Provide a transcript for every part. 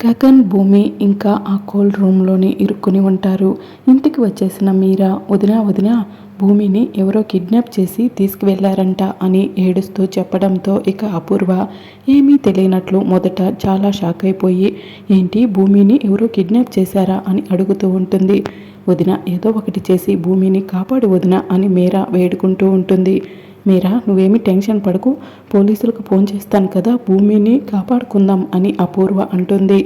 గగన్ భూమి ఇంకా ఆ కోల్డ్ రూమ్లోనే ఇరుక్కుని ఉంటారు. ఇంటికి వచ్చేసిన మీరా వదినా వదినా భూమిని ఎవరో కిడ్నాప్ చేసి తీసుకువెళ్ళారంట అని ఏడుస్తూ చెప్పడంతో ఇక అపూర్వ ఏమీ తెలియనట్లు మొదట చాలా షాక్ అయిపోయి ఏంటి భూమిని ఎవరో కిడ్నాప్ చేశారా అని అడుగుతూ ఉంటుంది. వదిన ఏదో ఒకటి చేసి భూమిని కాపాడు వదిన అని మీరా వేడుకుంటూ ఉంటుంది. మీరా నువ్వేమి టెన్షన్ పడకు. పోలీసులకు ఫోన్ చేస్తాను కదా భూమిని కాపాడుకుందాం అని అపూర్వ అంటుంది.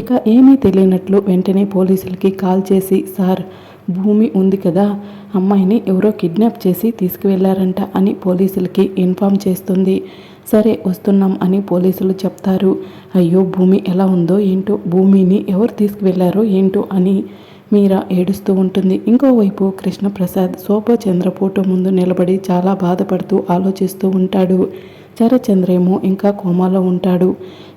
ఇక ఏమీ తెలియనట్లు వెంటనే పోలీసులకి కాల్ చేసి సార్ భూమి ఉంది కదా అమ్మాయిని ఎవరో కిడ్నాప్ చేసి తీసుకువెళ్ళారంట అని పోలీసులకి ఇన్ఫామ్ చేస్తుంది. సరే వస్తున్నాం అని పోలీసులు చెప్తారు. అయ్యో భూమి ఎలా ఉందో ఏంటో భూమిని ఎవరు తీసుకువెళ్ళారో ఏంటో అని మీరా ఏడుస్తూ ఉంటుంది. ఇంకోవైపు కృష్ణప్రసాద్ శోభచంద్ర ఫోటో ముందు నిలబడి చాలా బాధపడుతూ ఆలోచిస్తూ ఉంటాడు. చరచంద్రేమో ఇంకా కోమాలో ఉంటాడు.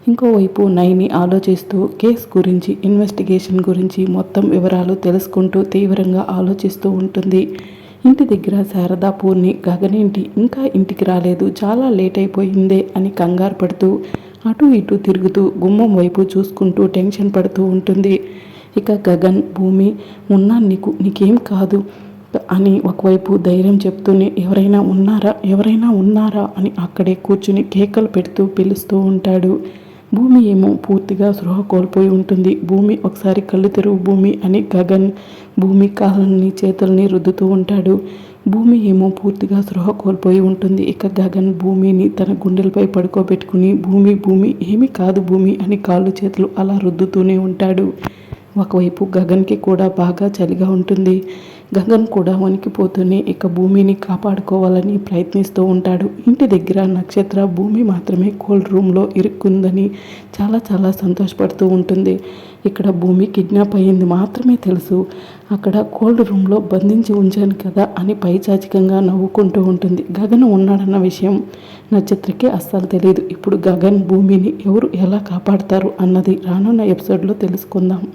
ఇంకోవైపు నైని ఆలోచిస్తూ కేస్ గురించి ఇన్వెస్టిగేషన్ గురించి మొత్తం వివరాలు తెలుసుకుంటూ తీవ్రంగా ఆలోచిస్తూ ఉంటుంది. ఇంటి దగ్గర శారదా పూర్ణి గగనేంటి ఇంకా ఇంటికి రాలేదు. చాలా లేట్ అయిపోయిందే అని కంగారు పడుతూ అటు ఇటు తిరుగుతూ గుమ్మం వైపు చూసుకుంటూ టెన్షన్ పడుతూ ఉంటుంది. ఇక గగన్ భూమి ఉన్నా నీకు నీకేం కాదు అని ఒకవైపు ధైర్యం చెప్తూనే ఎవరైనా ఉన్నారా ఎవరైనా ఉన్నారా అని అక్కడే కూర్చుని కేకలు పెడుతూ పిలుస్తూ ఉంటాడు. భూమి ఏమో పూర్తిగా సృహ కోల్పోయి ఉంటుంది. భూమి ఒకసారి కళ్ళు తెరువు భూమి అని గగన్ భూమి కాళ్ళని చేతుల్ని రుద్దుతూ ఉంటాడు. భూమి ఏమో పూర్తిగా సృహ కోల్పోయి ఉంటుంది. ఇక గగన్ భూమిని తన గుండెలపై పడుకోబెట్టుకుని భూమి భూమి ఏమీ కాదు భూమి అని కాళ్ళు చేతులు అలా రుద్దుతూనే ఉంటాడు. ఒకవైపు గగన్కి కూడా బాగా చలిగా ఉంటుంది. గగన్ కూడా వణికిపోతూనే ఇక భూమిని కాపాడుకోవాలని ప్రయత్నిస్తూ ఉంటాడు. ఇంటి దగ్గర నక్షత్ర భూమి మాత్రమే కోల్డ్ రూమ్లో ఇరుక్కుందని చాలా చాలా సంతోషపడుతూ ఉంటుంది. ఇక్కడ భూమి కిడ్నాప్ అయ్యింది మాత్రమే తెలుసు. అక్కడ కోల్డ్ రూమ్లో బంధించి ఉంచాను కదా అని పైచాచికంగా నవ్వుకుంటూ ఉంటుంది. గగన్ ఉన్నాడన్న విషయం నక్షత్రకి అస్సలు తెలియదు ఇప్పుడు గగన్ భూమిని ఎవరు ఎలా కాపాడతారు అన్నది రానున్న ఎపిసోడ్లో తెలుసుకుందాం.